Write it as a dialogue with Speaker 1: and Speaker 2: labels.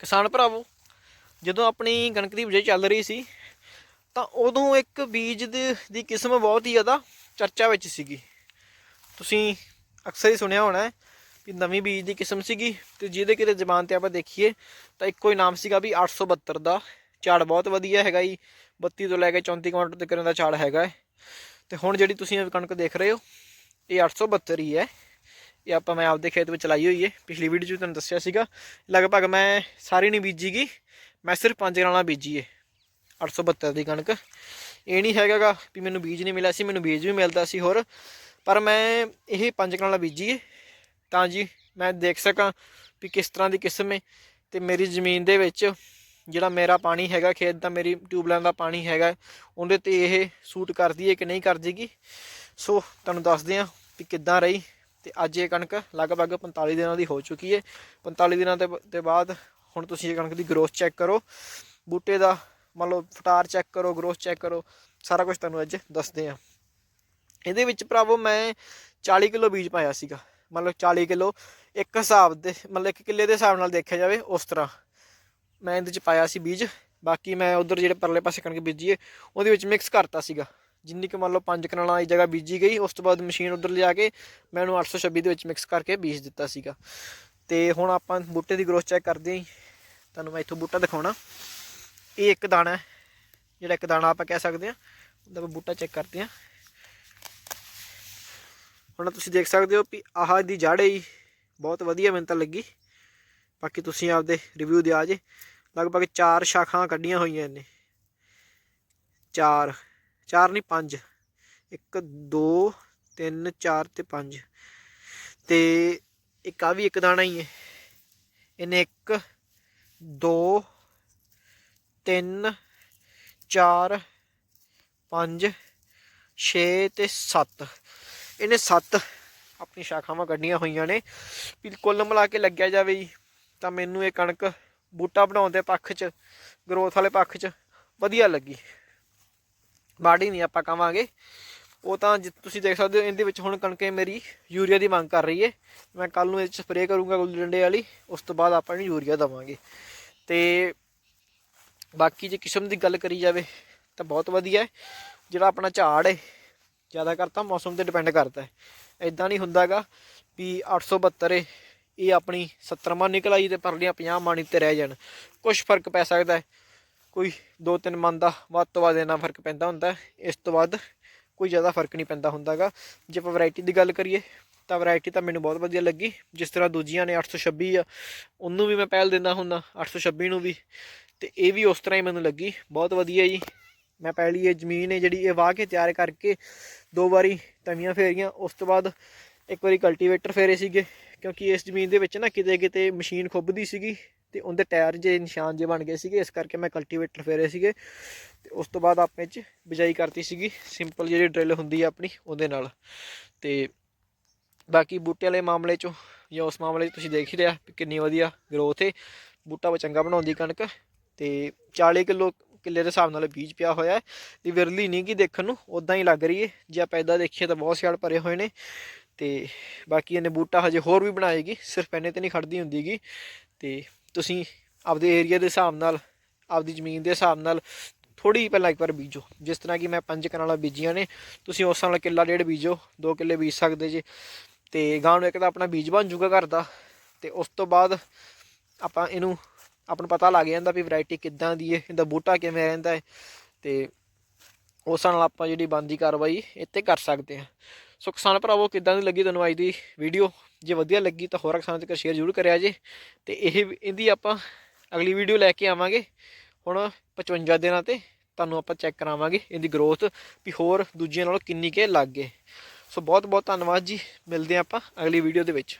Speaker 1: ਕਿਸਾਨ ਭਰਾਵੋ, ਜਦੋਂ ਆਪਣੀ ਕਣਕ ਦੀ ਬਿਜਾਈ ਚੱਲ ਰਹੀ ਸੀ, ਤਾਂ ਉਦੋਂ ਇੱਕ ਬੀਜ ਦੀ ਕਿਸਮ ਬਹੁਤ ਹੀ ਜ਼ਿਆਦਾ ਚਰਚਾ ਵਿੱਚ ਸੀਗੀ। ਤੁਸੀਂ ਅਕਸਰ ਹੀ ਸੁਣਿਆ ਹੋਣਾ ਹੈ ਕਿ ਨਵੀਂ ਬੀਜ ਦੀ ਕਿਸਮ ਸੀਗੀ ਤੇ ਜਿਹਦੇ ਕਿਤੇ ਜ਼ਬਾਨ ਤੇ ਆਪਾਂ ਦੇਖੀਏ, ਤਾਂ ਇੱਕੋ ਹੀ ਨਾਮ ਸੀਗਾ ਵੀ 872 ਦਾ ਝਾੜ ਬਹੁਤ ਵਧੀਆ ਹੈਗਾ ਜੀ 32 ਤੋਂ ਲੈ ਕੇ 34 ਕੁਇੰਟਲ ਤੱਕ ਦਾ ਝਾੜ ਹੈਗਾ ਹੈ। ਤੇ ਹੁਣ ਜਿਹੜੀ ਤੁਸੀਂ ਕਣਕ ਦੇਖ ਰਹੇ ਹੋ, ਇਹ 872 ਹੀ ਹੈ। ਇਹ ਆਪਾਂ ਮੈਂ ਆਪਦੇ ਖੇਤ ਵਿੱਚ ਲਾਈ ਹੋਈ ਹੈ ਪਿਛਲੀ ਵੀਡੀਓ 'ਚ ਤੁਹਾਨੂੰ ਦੱਸਿਆ ਸੀਗਾ। ਲਗਭਗ ਮੈਂ ਸਾਰੀ ਨਹੀਂ ਬੀਜੀਗੀ ਮੈਂ ਸਿਰਫ ਪੰਜ ਗਰਾਣਾ ਬੀਜੀ ਏ। 872 ਦੀ ਕਣਕ। ਇਹ ਨਹੀਂ ਹੈਗਾਗਾ ਵੀ ਮੈਨੂੰ ਬੀਜ ਨਹੀਂ ਮਿਲਿਆ ਸੀ, ਮੈਨੂੰ ਬੀਜ ਵੀ ਮਿਲਦਾ ਸੀ ਹੋਰ। ਪਰ ਮੈਂ ਇਹ ਪੰਜ ਗਰਾਣਾ ਬੀਜੀ ਏ। ਤਾਂ ਜੀ ਮੈਂ ਦੇਖ ਸਕਾਂ ਵੀ ਕਿਸ ਤਰ੍ਹਾਂ ਦੀ ਕਿਸਮ ਹੈ ਤੇ ਮੇਰੀ ਜ਼ਮੀਨ ਦੇ ਵਿੱਚ ਜਿਹੜਾ ਮੇਰਾ ਪਾਣੀ ਹੈਗਾ ਖੇਤ ਦਾ, ਮੇਰੀ ਟਿਊਬਲਾਂ ਦਾ ਪਾਣੀ ਹੈਗਾ, ਉਹਦੇ ਤੇ ਇਹ ਸੂਟ ਕਰਦੀ ਹੈ ਕਿ ਨਹੀਂ ਕਰਦੀਗੀ ਸੋ ਤੁਹਾਨੂੰ ਦੱਸਦੇ ਹਾਂ ਵੀ ਕਿੱਦਾਂ ਰਹੀ। ਤੇ ਅੱਜ ਇਹ ਕਣਕ ਲਗਭਗ 45 ਦਿਨਾਂ ਦੀ ਹੋ ਚੁੱਕੀ ਹੈ। 45 ਦਿਨਾਂ ਦੇ ਬਾਅਦ ਹੁਣ ਤੁਸੀਂ ਇਹ ਕਣਕ ਦੀ ਗਰੋਥ ਚੈੱਕ ਕਰੋ। ਬੂਟੇ ਦਾ ਮੰਨ ਲਓ ਫਟਾਰ ਚੈੱਕ ਕਰੋ ਗਰੋਥ ਚੈੱਕ ਕਰੋ, ਸਾਰਾ ਕੁਝ ਤੁਹਾਨੂੰ ਅੱਜ ਦੱਸਦੇ ਹਾਂ। ਇਹਦੇ ਵਿੱਚ ਭਰਾਵੋ ਮੈਂ 40 ਕਿਲੋ ਬੀਜ ਪਾਇਆ ਸੀਗਾ। ਮਤਲਬ 40 ਕਿਲੋ ਇੱਕ ਹਿਸਾਬ ਦੇ, ਮਤਲਬ ਇੱਕ ਕਿੱਲੇ ਦੇ ਹਿਸਾਬ ਨਾਲ ਦੇਖਿਆ ਜਾਵੇ ਉਸ ਤਰ੍ਹਾਂ ਮੈਂ ਇਹਦੇ ਚ ਪਾਇਆ ਸੀ ਬੀਜ। ਬਾਕੀ ਮੈਂ ਉਧਰ ਜਿਹੜੇ ਪਰਲੇ ਪਾਸੇ ਕਣਕ ਬੀਜੀ ਹੈ, ਉਹਦੇ ਵਿੱਚ ਮਿਕਸ ਕਰਤਾ ਸੀਗਾ। ਜਿੰਨੀ ਕਿ ਮੰਨ ਲਓ ਪੰਜ ਕਨਾਲਾਂ ਦੀ ਜਗ੍ਹਾ ਬੀਜੀ ਗਈ, ਉਸ ਤੋਂ ਬਾਅਦ ਮਸ਼ੀਨ ਉਧਰ ਲਿਜਾ ਕੇ ਮੈਂ ਉਹਨੂੰ 826 ਦੇ ਵਿੱਚ ਮਿਕਸ ਕਰਕੇ ਬੀਜ ਦਿੱਤਾ ਸੀਗਾ। ਤੇ ਹੁਣ ਆਪਾਂ ਬੂਟੇ ਦੀ ਗਰੋਥ ਚੈੱਕ ਕਰਦੇ ਹਾਂ ਜੀ। ਤੁਹਾਨੂੰ ਮੈਂ ਇੱਥੋਂ ਬੂਟਾ ਦਿਖਾਉਣਾ। ਇਹ ਇੱਕ ਦਾਣਾ ਹੈ, ਜਿਹੜਾ ਇੱਕ ਦਾਣਾ ਆਪਾਂ ਕਹਿ ਸਕਦੇ ਹਾਂ ਉਹਦਾ ਆਪਾਂ ਬੂਟਾ ਚੈੱਕ ਕਰਦੇ ਹਾਂ ਹੁਣ ਤੁਸੀਂ ਦੇਖ ਸਕਦੇ ਹੋ ਵੀ ਆਹ ਦੀ ਜੜ ਹੈ ਬਹੁਤ ਵਧੀਆ ਮੈਨੂੰ ਤਾਂ ਲੱਗੀ। ਬਾਕੀ ਤੁਸੀਂ ਆਪਦੇ ਰਿਵਿਊ ਦਿਆ ਜੇ। ਲਗਭਗ 4 ਸ਼ਾਖਾਂ ਕੱਢੀਆਂ ਹੋਈਆਂ ਇਹਨੇ। 4 ਚਾਰ ਨਹੀਂ ਪੰਜ। 1 2 3 4 ਤੇ 5 ਤੇ ਇੱਕ ਆ ਵੀ ਇੱਕ ਦਾਣਾ ਹੀ ਹੈ। ਇਹਨੇ 1 2 3 4 5 6 ਤੇ 7 ਇਹਨੇ 7 ਆਪਣੀ ਸ਼ਾਖਾਵਾਂ ਕੱਢੀਆਂ ਹੋਈਆਂ ਨੇ। ਵੀ ਕੁੱਲ ਮਿਲਾ ਕੇ ਲੱਗਿਆ ਜਾਵੇ ਜੀ, ਤਾਂ ਮੈਨੂੰ ਇਹ ਕਣਕ ਬੂਟਾ ਬਣਾਉਣ ਦੇ ਪੱਖ 'ਚ ਗਰੋਥ ਵਾਲੇ ਪੱਖ 'ਚ ਵਧੀਆ ਲੱਗੀ। ਬਾੜੀ ਨਹੀਂ ਆਪਾਂ ਕਵਾਂਗੇ। ਉਹ ਤਾਂ ਜਿ- ਤੁਸੀਂ ਦੇਖ ਸਕਦੇ ਹੋ, ਇਹਦੇ ਵਿੱਚ ਹੁਣ ਕਣਕੇ ਮੇਰੀ ਯੂਰੀਆ ਦੀ ਮੰਗ ਕਰ ਰਹੀ ਹੈ। ਮੈਂ ਕੱਲ ਨੂੰ ਇਹ 'ਚ ਸਪਰੇਅ ਕਰੂੰਗਾ ਗੁੱਲੀ ਡੰਡੇ ਵਾਲੀ, ਉਸ ਤੋਂ ਬਾਅਦ ਆਪਾਂ ਇਹਨੂੰ ਯੂਰੀਆ ਦਵਾਂਗੇ। ਤੇ ਬਾਕੀ ਜੇ ਕਿਸਮ ਦੀ ਗੱਲ ਕਰੀ ਜਾਵੇ, ਤਾਂ ਬਹੁਤ ਵਧੀਆ ਹੈ। ਜਿਹੜਾ ਆਪਣਾ ਝਾੜ ਹੈ ਜ਼ਿਆਦਾ ਕਰਤਾ ਮੌਸਮ ਤੇ ਡਿਪੈਂਡ ਕਰਦਾ ਹੈ। ਇਦਾਂ ਨਹੀਂ ਹੁੰਦਾਗਾ ਵੀ 872 ਏ ਇਹ ਆਪਣੀ 70 ਮਣ ਨਿਕਲ ਆਈ ਤੇ ਪਰਲੀਆਂ 50 ਮਣ ਤੇ ਰਹਿ ਜਾਣ। ਕੁਝ ਫ਼ਰਕ ਪੈ ਸਕਦਾ ਹੈ। ਕੋਈ 2-3 ਮਨ ਦਾ ਵੱਧ ਤੋਂ ਵੱਧ ਇੰਨਾ ਫ਼ਰਕ ਪੈਂਦਾ ਹੁੰਦਾ, ਇਸ ਤੋਂ ਵੱਧ ਕੋਈ ਜ਼ਿਆਦਾ ਫ਼ਰਕ ਨਹੀਂ ਪੈਂਦਾ ਹੁੰਦਾਗਾ। ਜੇ ਆਪਾਂ ਵੈਰਾਈਟੀ ਦੀ ਗੱਲ ਕਰੀਏ, ਤਾਂ ਵੈਰਾਈਟੀ ਤਾਂ ਮੈਨੂੰ ਬਹੁਤ ਵਧੀਆ ਲੱਗੀ। ਜਿਸ ਤਰ੍ਹਾਂ ਦੂਜੀਆਂ ਨੇ 826 ਆ, ਉਹਨੂੰ ਵੀ ਮੈਂ ਪਹਿਲ ਦਿੰਦਾ ਹੁੰਦਾ 826 ਨੂੰ ਵੀ। ਤੇ ਇਹ ਵੀ ਉਸ ਤਰ੍ਹਾਂ ਹੀ ਮੈਨੂੰ ਲੱਗੀ, ਬਹੁਤ ਵਧੀਆ ਜੀ। ਮੈਂ ਪਹਿਲੀ ਇਹ ਜ਼ਮੀਨ ਹੈ ਜਿਹੜੀ ਇਹ ਵਾਹ ਕੇ ਤਿਆਰ ਕਰਕੇ ਦੋ ਵਾਰੀ ਤਵੀਆਂ ਫੇਰੀਆਂ, ਉਸ ਤੋਂ ਬਾਅਦ ਇੱਕ ਵਾਰੀ ਕਲਟੀਵੇਟਰ ਫੇਰੇ ਸੀਗੇ, ਕਿਉਂਕਿ ਇਸ ਜ਼ਮੀਨ ਦੇ ਵਿੱਚ ਨਾ ਕਿਤੇ ਕਿਤੇ ਮਸ਼ੀਨ ਖੁੱਬਦੀ ਸੀਗੀ। ਤੇ ਉਹਦੇ ਟਾਇਰ ਜੇ ਨਿਸ਼ਾਨ ਜੇ ਬਣ ਗਏ ਸੀਗੇ, ਇਸ ਕਰਕੇ ਮੈਂ ਕਲਟੀਵੇਟਰ ਫੇਰੇ ਸੀਗੇ ਤੇ ਉਸ ਤੋਂ ਬਾਅਦ ਆਪਣੇ ਚ ਬਿਜਾਈ ਕਰਤੀ ਸੀਗੀ। ਸਿੰਪਲ ਜਿਹੜੀ ਡਰਿਲ ਹੁੰਦੀ ਆ ਆਪਣੀ, ਉਹਦੇ ਨਾਲ। ਤੇ ਬਾਕੀ ਬੂਟੇ ਵਾਲੇ ਮਾਮਲੇ ਚੋਂ ਜਾਂ ਉਸ ਮਾਮਲੇ 'ਚ ਤੁਸੀਂ ਦੇਖ ਹੀ ਲਿਆ ਵੀ ਕਿੰਨੀ ਵਧੀਆ ਗਰੋਥ ਹੈ ਬੂਟਾ ਵਾ ਚੰਗਾ ਬਣਾਉਂਦੀ ਕਣਕ ਤੇ 40 ਕਿਲੋ, ਕਿੱਲੇ ਦੇ ਹਿਸਾਬ ਨਾਲ ਬੀਜ ਪਿਆ ਹੋਇਆ ਹੈ ਤੇ ਵਿਰਲੀ ਨਹੀਂ ਗੀ ਦੇਖਣ ਨੂੰ ਉਦਾਂ ਹੀ ਲੱਗ ਰਹੀ ਹੈ ਜੇ ਆਪਾਂ ਇਦਾਂ ਦੇਖੀਏ ਤਾਂ ਬਹੁਤ ਸਿਆਲ ਭਰੇ ਹੋਏ ਨੇ। ਤੇ ਬਾਕੀ ਇਹਨੇ ਬੂਟਾ ਹਜੇ ਹੋਰ ਵੀ ਬਣਾਏਗੀ, ਸਿਰਫ ਇਹਨੇ ਤੇ ਨਹੀਂ ਖੜਦੀ ਹੁੰਦੀਗੀ ਤੇ ਤੁਸੀਂ ਆਪਦੇ ਏਰੀਆ ਦੇ ਹਿਸਾਬ ਨਾਲ, ਆਪਦੀ ਜ਼ਮੀਨ ਦੇ ਹਿਸਾਬ ਨਾਲ ਥੋੜੀ ਪਹਿਲਾਂ ਇੱਕ ਵਾਰ ਬੀਜੋ। ਜਿਸ ਤਰ੍ਹਾਂ ਕਿ ਮੈਂ ਪੰਜ ਕਨਾਲਾਂ ਬੀਜੀਆਂ ਨੇ, ਤੁਸੀਂ ਉਸ ਨਾਲ ਕਿੱਲਾ ਡੇਢ ਬੀਜੋ, ਦੋ ਕਿੱਲੇ ਬੀਜ ਸਕਦੇ ਜੇ। ਤੇ ਗਾਂ ਨੂੰ ਇੱਕ ਤਾਂ ਆਪਣਾ ਬੀਜ ਬਣ ਜੂਗਾ ਘਰ ਦਾ, ਤੇ ਉਸ ਤੋਂ ਬਾਅਦ ਆਪਾਂ ਇਹਨੂੰ, ਆਪਾਂ ਨੂੰ ਪਤਾ ਲੱਗ ਜਾਂਦਾ ਵੀ ਵੈਰਾਈਟੀ ਕਿੱਦਾਂ ਦੀ ਹੈ, ਇਹਦਾ ਬੂਟਾ ਕਿਵੇਂ ਰਹਿੰਦਾ ਹੈ। ਤੇ ਉਸ ਨਾਲ ਆਪਾਂ ਜਿਹੜੀ ਬੰਦੀ ਕਾਰਵਾਈ ਇੱਥੇ ਕਰ ਸਕਦੇ ਹਾਂ। ਸੋ ਕਿਸਾਨ ਭਰਾਵੋ, ਕਿੱਦਾਂ ਦੀ ਲੱਗੀ ਤੁਹਾਨੂੰ ਅੱਜ ਦੀ ਵੀਡੀਓ ਜੇ ਵਧੀਆ ਲੱਗੀ ਤਾਂ ਹੋਰਾਂ ਕਿਸਾਨਾਂ ਤੱਕ ਸ਼ੇਅਰ ਜ਼ਰੂਰ ਕਰਿਆ ਜੇ। ਤੇ ਇਹ ਇਹਦੀ ਆਪਾਂ ਅਗਲੀ ਵੀਡੀਓ ਲੈ ਕੇ ਆਵਾਂਗੇ। ਹੁਣ 55 ਦਿਨਾਂ ਤੇ ਤੁਹਾਨੂੰ ਆਪਾਂ ਚੈੱਕ ਕਰਾਵਾਂਗੇ ਇਹਦੀ ਗਰੋਥ ਵੀ ਹੋਰ ਦੂਜਿਆਂ ਨਾਲੋਂ ਕਿੰਨੀ ਕੇ ਲੱਗ ਗਏ। ਸੋ ਬਹੁਤ ਬਹੁਤ ਧੰਨਵਾਦ ਜੀ। ਮਿਲਦੇ ਹਾਂ ਆਪਾਂ ਅਗਲੀ ਵੀਡੀਓ ਦੇ ਵਿੱਚ।